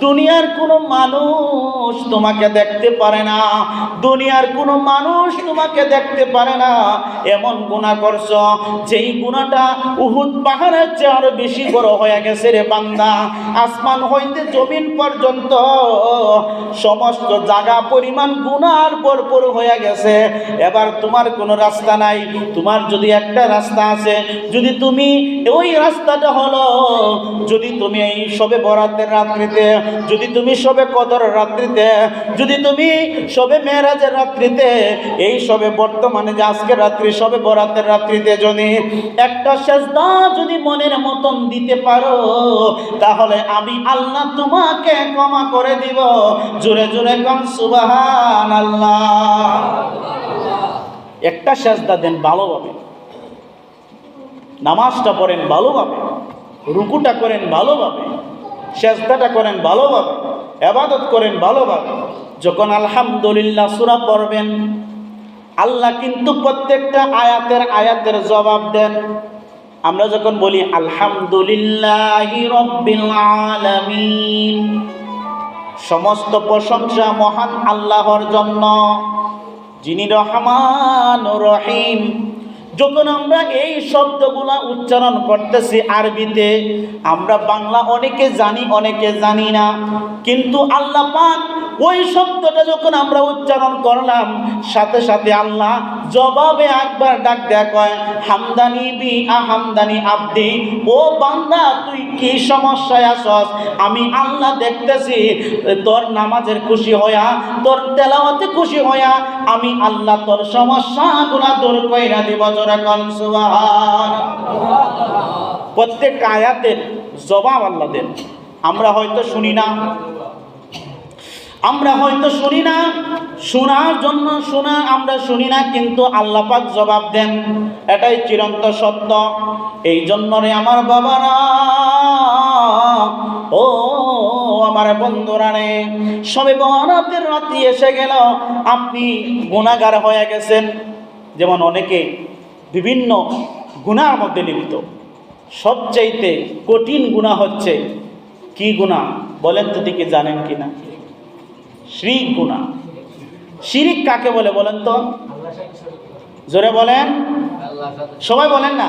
দুনিয়ার কোনো মানুষ তোমাকে দেখতে পারে না। দুনিয়ার কোনো মানুষ তোমাকে দেখতে পারে না। এমন গুণা করছ, যেই গুণাটা উহুদ পাহাড়ের চেয়ে আরও বেশি বড় হয়ে গেছে রে বান্দা। আসমান হইতে জমিন পর্যন্ত সমস্ত জায়গা পরিমাণ গুনার ভরপুর হয়ে গেছে। এবার তোমার কোনো রাস্তা নাই। তোমার যদি একটা রাস্তা আছে, যদি তুমি ওই রাস্তাটা হলো, যদি তুমি এই সবে বরাতের রাত্রিতে যদি তুমি সবে কদর রাত্রিতে, যদি তুমি সবে মেয়েরাজের রাত্রিতে, এই সবে বর্তমানে যে আজকের রাত্রি, সবে বরাতের রাত্রিতে যদি একটা সেজদা যদি মনের মতন দিতে পারো, তাহলে আমি আল্লাহ তোমাকে ক্ষমা করে দিব। জোরে জোরে কম সুবাহান আল্লাহ একটা সেজদা দেন ভালোভাবে। নামাজটা পড়েন ভালোভাবে। রুকুটা করেন ভালোভাবে। সেজদাটা করেন ভালোভাবে, এবাদত করেন ভালোভাবে। যখন আলহামদুলিল্লাহ সুরা পড়বেন, আল্লাহ কিন্তু প্রত্যেকটা আয়াতের আয়াতের জবাব দেন। আমরা যখন বলি, আলহামদুলিল্লাহ সমস্ত প্রশংসা মহান আল্লাহর জন্য, যিনি রহমান রহিম যখন আমরা এই শব্দগুলা উচ্চারণ করতেছি আরবিতে, আমরা বাংলা অনেকে জানি অনেকে জানি না। কিন্তু আল্লাহ পাক ওই শব্দটা যখন আমরা উচ্চারণ করলাম, সাথে সাথে আল্লাহ জবাবে একবার ডাক দেয়া কয়, হামদানি বি আহামদানি আব্দি, ও বান্দা, তুই কি সমস্যায় আসস আমি আল্লাহ দেখতেছি, তোর নামাজের খুশি হইয়া, তোর তেলাওয়াতে খুশি হইয়া, আমি আল্লাহ তোর সমস্যাগুলা দূর কইরা দিব জোরে কন, সুবহান প্রত্যেক আয়াতের জবাব আল্লাহ দেন। আমরা হয়তো শুনি না। আমরা হয়তো শুনি না, শোনার জন্য শোনা আমরা শুনি না, কিন্তু আল্লাহ পাক জবাব দেন, এটাই চিরন্ত সত্য। এই জন্য রে আমার বাবারা, ও আমার বন্ধুরা রে, সবে বরাতের রাত্রি এসে গেল, আপনি গুণাগার হয়ে গেছেন। যেমন অনেকে বিভিন্ন গুণার মধ্যে লিপ্ত। সবচাইতে কঠিন গুণা হচ্ছে, কি গুণা বলেন তো দিকে জানেন কি না শিরিক গুণা শিরিক কাকে বলে বলেন তো? জোরে বলেন। সবাই বলেন না?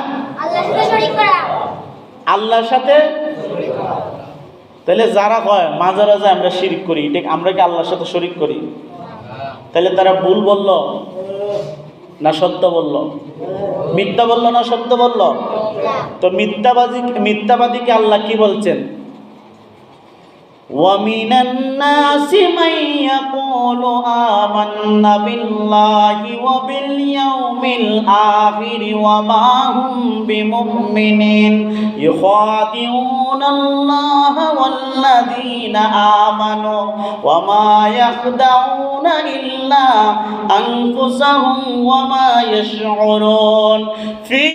আল্লাহর সাথে তাহলে যারা হয় মাঝে মাঝে আমরা শিরিক করি। ঠিক আমরা কি আল্লাহর সাথে শরিক করি? তাহলে তারা ভুল বলল? না সত্য বলল? মিথ্যা বলল না সত্য বলল? তো মিথ্যাবাদী মিথ্যাবাদীকে আল্লাহ কি বলছেন? ومن الناس من يقول آمنا بالله وباليوم الآخر وما هم بمؤمنين يخادعون الله والذين آمنوا وما يخدعون إلا أنفسهم وما يشعرون في